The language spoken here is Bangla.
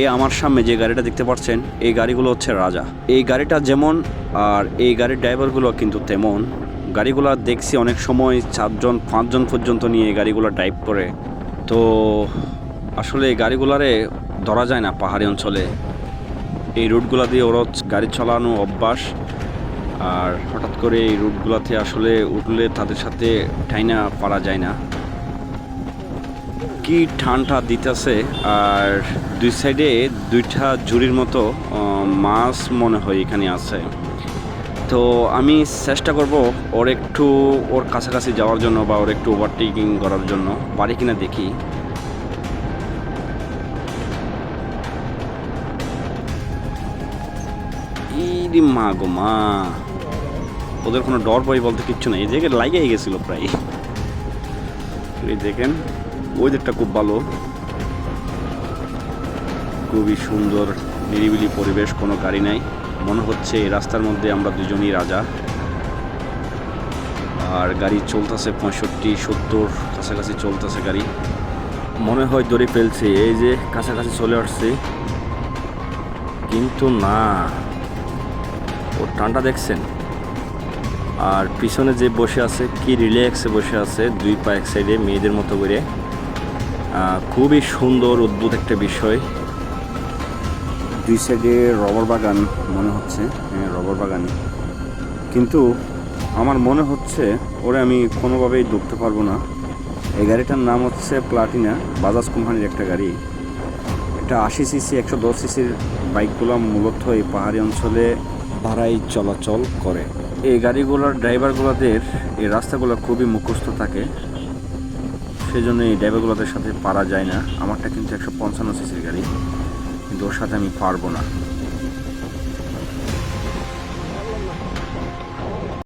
এই আমার সামনে যে গাড়িটা দেখতে পাচ্ছেন, এই গাড়িগুলো হচ্ছে রাজা। এই গাড়িটা যেমন আর এই গাড়ির ড্রাইভারগুলো কিন্তু তেমন। গাড়িগুলো দেখছি অনেক সময় চারজন, পাঁচজন পর্যন্ত নিয়ে এই গাড়িগুলো ড্রাইভ করে। তো আসলে এই গাড়িগুলারে ধরা যায় না পাহাড়ি অঞ্চলে। এই রুটগুলো দিয়ে ওরা গাড়ি চালানো অভ্যাস। আর হঠাৎ করে এই রুটগুলাতে আসলে উঠলে তাদের সাথে ঠাইনা পারা যায় না। কি ঠান্ডা দিতেছে আর দুই সাইডে দুইটা ঝুড়ির মতো মাছ মনে হয় এখানে আছে। তো আমি চেষ্টা করব ওর একটু ওর কাছাকাছি যাওয়ার জন্য বা ওর একটু ওভারটেকিং করার জন্য। পারি কিনা দেখি। মা গো মা। ওদের কোনো ডর ভয় বলতে কিচ্ছু নেই। এই জায়গায় লাগিয়ে গেছিল প্রায়। দেখেন ওয়েদারটা খুব ভালো। খুবই সুন্দর, নিরিবিলি পরিবেশ, কোনো গাড়ি নাই। মনে হচ্ছে এই রাস্তার মধ্যে আমরা দুজনই রাজা। আর গাড়ি চলতেছে পঁয়ষট্টি, সত্তর, কাছাকাছি চলতেছে গাড়ি। মনে হয় দড়ি ফেলছে, এই যে কাছাকাছি চলে আসছে। কিন্তু না ওর টানটা দেখছেন? আর পিছনে যে বসে আছে, কি রিল্যাক্সে বসে আছে, দুই পা এক সাইডে মেয়েদের মতো করে। খুবই সুন্দর, অদ্ভুত একটা বিষয়। দুই সাইডে রবার বাগান মনে হচ্ছে হ্যাঁ রবার বাগান। কিন্তু আমার মনে হচ্ছে ওরে আমি কোনোভাবেই ঢুকতে পারব না। এই গাড়িটার নাম হচ্ছে প্লাটিনা, বাজাজ কোম্পানির একটা গাড়ি। এটা আশি সিসি, একশো দশ সিসির বাইকগুলো মূলত এই পাহাড়ি অঞ্চলে ভাড়াই চলাচল করে। এই গাড়িগুলোর ড্রাইভারগুলোদের এই রাস্তাগুলো খুবই মুখস্থ থাকে। সেই জন্য এই ড্রাইভারগুলোদের সাথে পারা যায় না। আমারটা কিন্তু একশো পঞ্চান্ন সিসির গাড়ি। কিন্তু ওর সাথে আমি পারব না।